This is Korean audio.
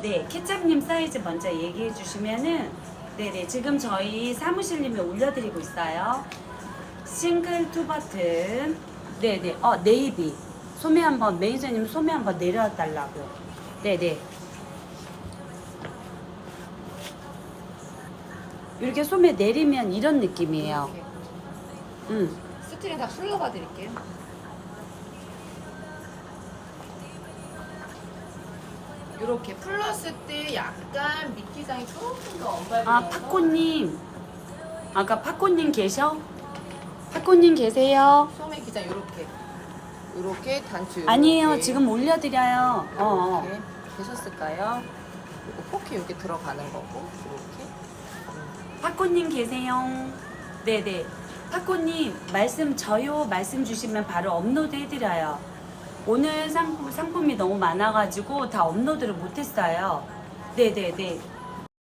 네, 케찹님 사이즈 먼저 얘기해 주시면은 네네 지금 저희 사무실님에 올려드리고 있어요. 싱글 투 버튼 네네 어 네이비 소매 한번 매니저님 소매 한번 내려달라고 네네 이렇게 소매 내리면 이런 느낌이에요. 이렇게. 음. 스트링 다 풀러봐 드릴게요. 이렇게 풀렀을 때 약간 미끼장이 조금 더 언발이 아 파코님 아까 파코님 계셔? 파코님 계세요? 소매 기장 이렇게 이렇게 단추 요렇게. 아니에요 지금 올려드려요 어, 어. 이렇게 되셨을까요? 그리고 포켓 이렇게 들어가는 거고 이렇게 파코님 계세요? 네네 파코님 말씀 저요 말씀 주시면 바로 업로드 해드려요 오늘 상품, 상품이 너무 많아가지고 다 업로드를 못했어요. 네네네